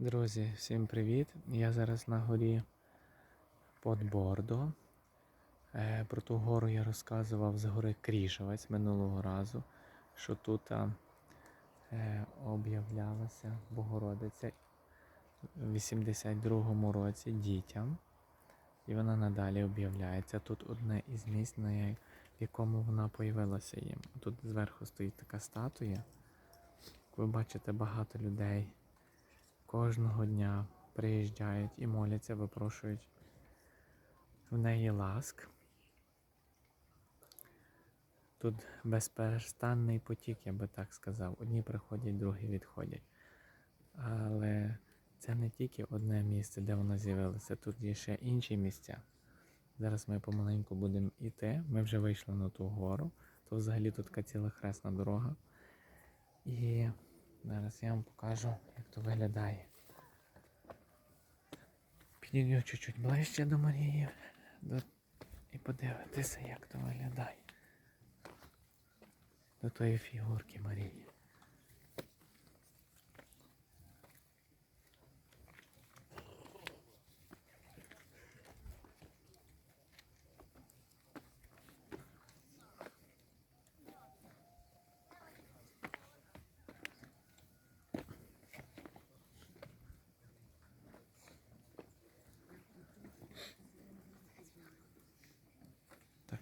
Друзі, всім привіт! Я зараз на горі Подбордо. Е, Про ту гору я розказував з гори Кріжовець минулого разу, що тут е, об'являлася Богородиця в 82-му році дітям. І вона надалі об'являється. Тут одне із місць, на якому вона появилася їм. Тут зверху стоїть така статуя. Ви бачите, багато людей кожного дня приїжджають і моляться, випрошують в неї ласк. Тут безперестанний потік, я би так сказав. Одні приходять, другі відходять. Але це не тільки одне місце, де вона з'явилася, тут є ще інші місця. Зараз ми помаленьку будемо йти. Ми вже вийшли на ту гору. То взагалі тут така ціла хресна дорога. І зараз я вам покажу, як то виглядає. Підійду чуть-чуть ближче до Марії до... і подивитися, як то виглядає. До тої фігурки Марії.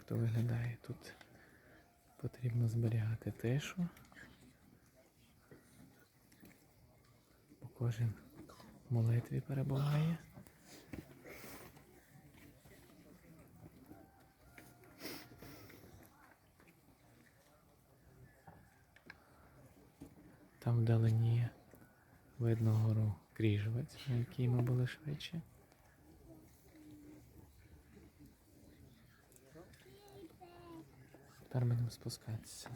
То виглядає тут. Потрібно зберігати тишу. Бо кожен в молитві перебуває. Там вдалині видно гору Кріжовець, на якій ми були швидше. Тепер будемо спускатися.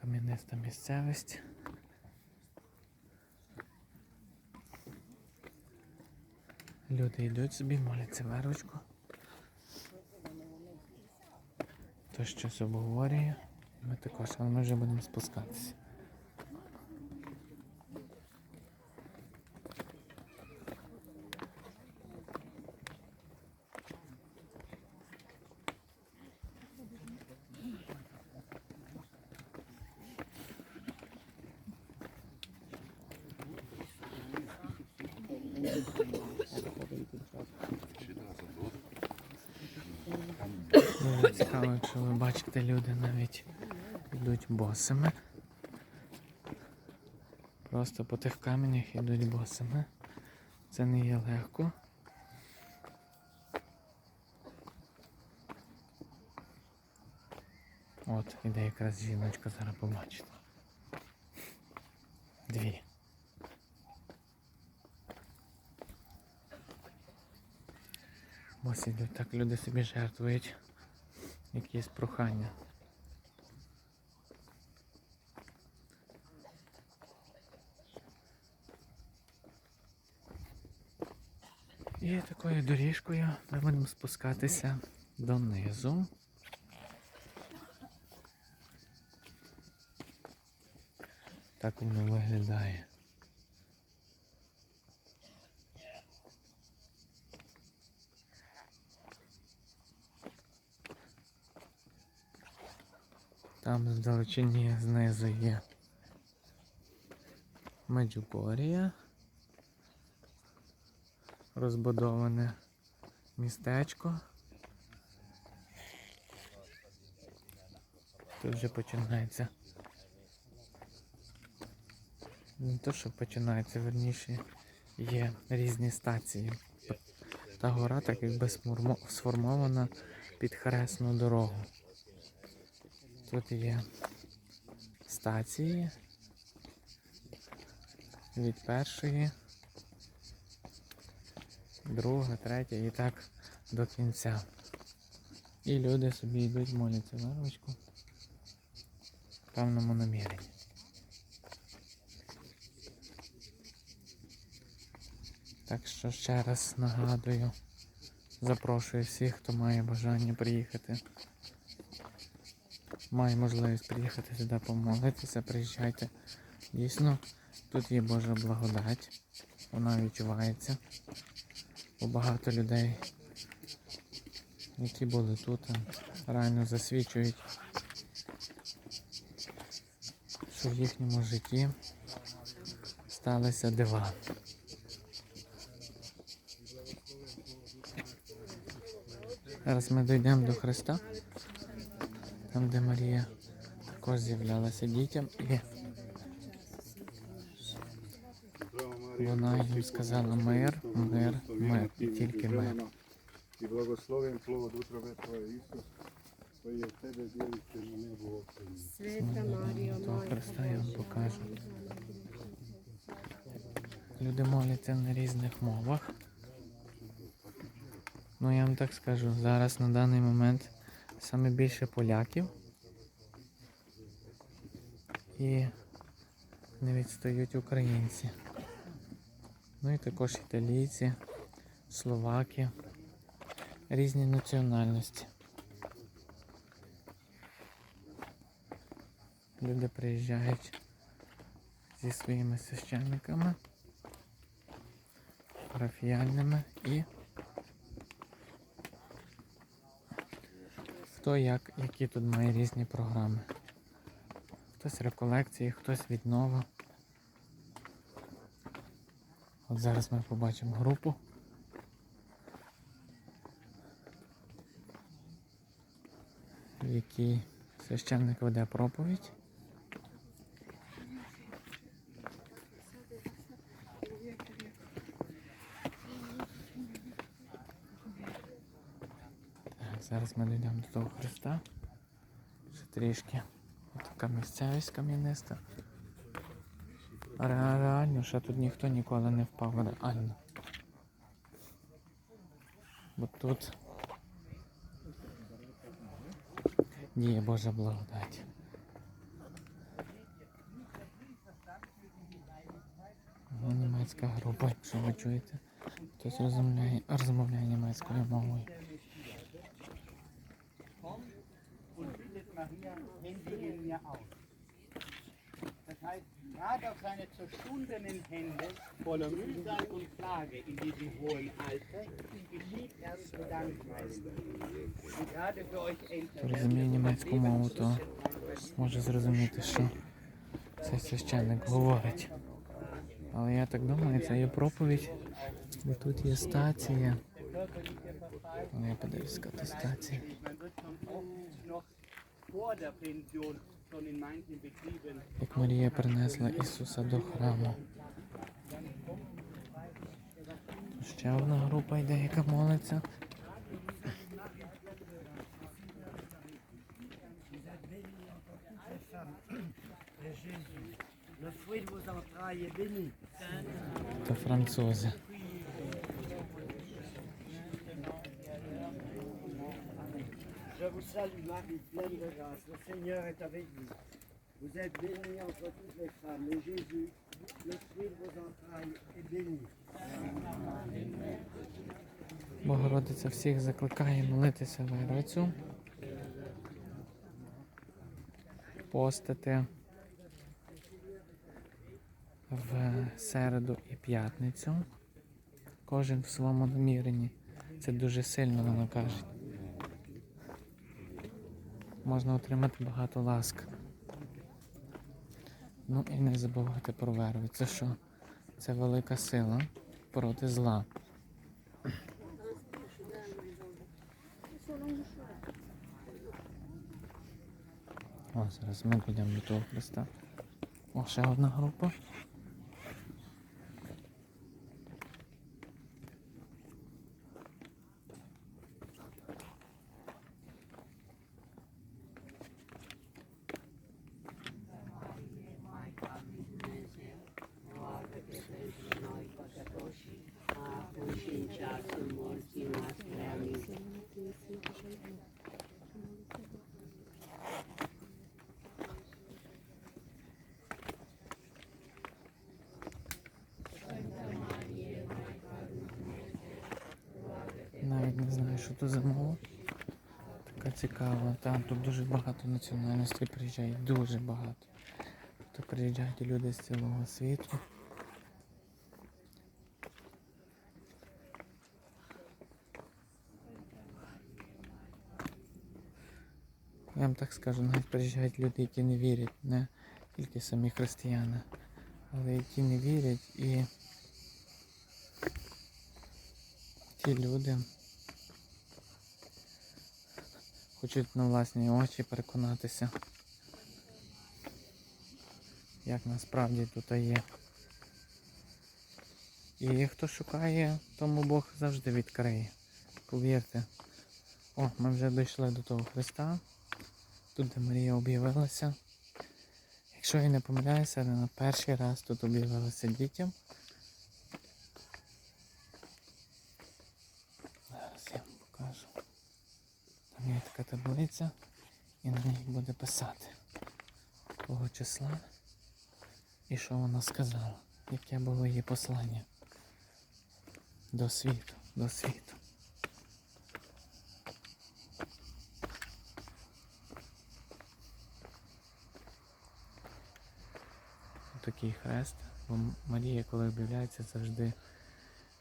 Кам'яниста місцевість. Люди йдуть собі, моляться верочку. То щось обговорює. Ми також, але ми вже будемо спускатися. Цікаво, якщо ви бачите, люди навіть йдуть босими. Просто по тих каменях йдуть босими. Це не є легко. От, іде якраз жіночка, зараз побачите. Дві. Ось так люди собі жертвують якісь прохання. І такою доріжкою ми будемо спускатися донизу. Так воно виглядає. Там вдалечині знизу є Меджугорія. Розбудоване містечко. Тут вже починається. Не то, що починається, верніше є різні стації. Та гора так якби сформована під хресну дорогу. Тут є стації від першої, друга, третя і так до кінця. І люди собі йдуть, моляться на ручку в певному наміренні. Так що ще раз нагадую, Запрошую всіх, хто має бажання приїхати. Має можливість приїхати сюди помолитися, приїжджайте. Дійсно, тут є Божа благодать. Вона відчувається. Бо багато людей, які були тут, реально засвідчують, що в їхньому житті сталися дива. Зараз ми дійдемо до Христа, там, де Марія також з'являлася дітям, і вона їм сказала мир, мир, мир, і тільки мир. І благословен плод утроби Твоє Ісус, Твоє в Тебе ділиться на небо Отцем. Свята Марія, До Христа я вам покажу. Люди моляться на різних мовах. Ну я вам так скажу, зараз на даний момент саме більше поляків. І не відстають українці. Ну і також італійці, словаки, різні національності. Люди приїжджають зі своїми священниками, парафіяльними і хто як, які тут має різні програми. Хтось реколекції, хтось віднова. От зараз ми побачимо групу. В якій священник веде проповідь. Так, зараз ми дійдемо до того Христа. Ще трішки. Така місцевість кам'яниста. Ре- Реально, що тут ніхто ніколи не впав. Реально. Бо тут діє Божа благодать. Ну, Німецька група, якщо ви чуєте, хтось розмовляє, розмовляє німецькою мовою. Maria, händige mir aus. Das heißt, gerade auf seine zerstundenen Hände voller Mühsal und Klage in diesem hohen Alter geschieht erst Gedankenmeister. Und gerade für euch Eltern, німецьку мову, то може зрозуміти, що цей священник говорить. Але я так думаю, це є проповідь, бо тут є стація. Але я подивлюсь, яка стація. Як Марія принесла Ісуса до храму. Ще одна група йде, яка молиться. de Jésus, le fruit de vos entrailles est béni. То французи. Je salue Marie, pleine de grâce, le Seigneur est avec vous. Vous êtes bénie entre toutes les femmes, et Jésus, le fruit de vos entrailles, est béni. Богородиця всіх закликає молитися Верицю, постити в середу і п'ятницю. Кожен в своєму наміренні. Це дуже сильно вона каже. Можна отримати багато ласк. Ну і не забувати про веру. Це що? Це велика сила проти зла. О, зараз ми підемо до того Христа. О, ще одна група. Тут зимово. Така цікава. Там тут дуже багато національностей приїжджає, дуже багато. Тут приїжджають люди з цілого світу. Я вам так скажу, навіть приїжджають люди, які не вірять, не тільки самі християни, але які не вірять і ті люди хочуть на власні очі переконатися, як насправді тут є. І хто шукає, тому Бог завжди відкриє. Повірте. О, ми вже дійшли до того Христа. Тут, де Марія об'явилася. Якщо я не помиляюся, вона перший раз тут об'явилася дітям. Зараз я вам покажу. Там є така таблиця і на ній буде писати того числа і що вона сказала, яке було її послання до світу, до світу. Такий хрест, бо Марія, коли об'являється, завжди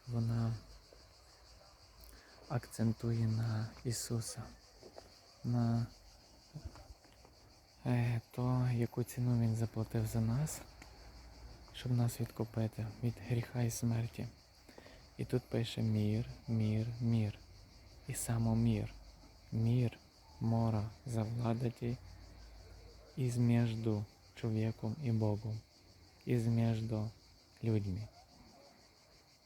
вона акцентує на Ісуса, на е, то, яку ціну Він заплатив за нас, щоб нас відкупити від гріха і смерті. І тут пише мір, мір, мір. І само мір. Мора завладати із между чоловіком і Богом, із между людьми.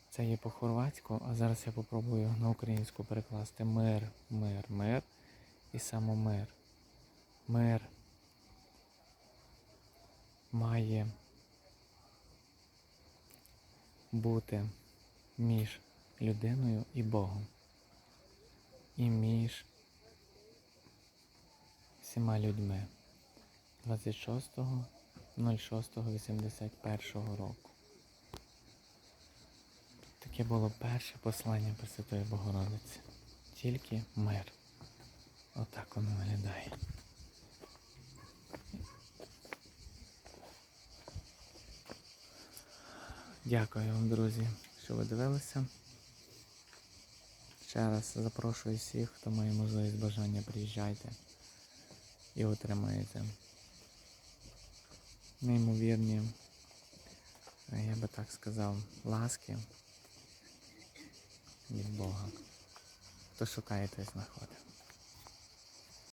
Це є по-хорватську, а зараз я попробую на українську перекласти мир, мир, мир і само мир. Мир має бути між людиною і Богом. І між всіма людьми 26.06.81 року. Таке було перше послання Пресвятої Богородиці. Тільки мир. Отак воно виглядає. Дякую вам, друзі, що ви дивилися. Ще раз запрошую всіх, хто має можливість бажання, приїжджайте і отримаєте неймовірні, я би так сказав, ласки від Бога. Хто шукає, той знаходить.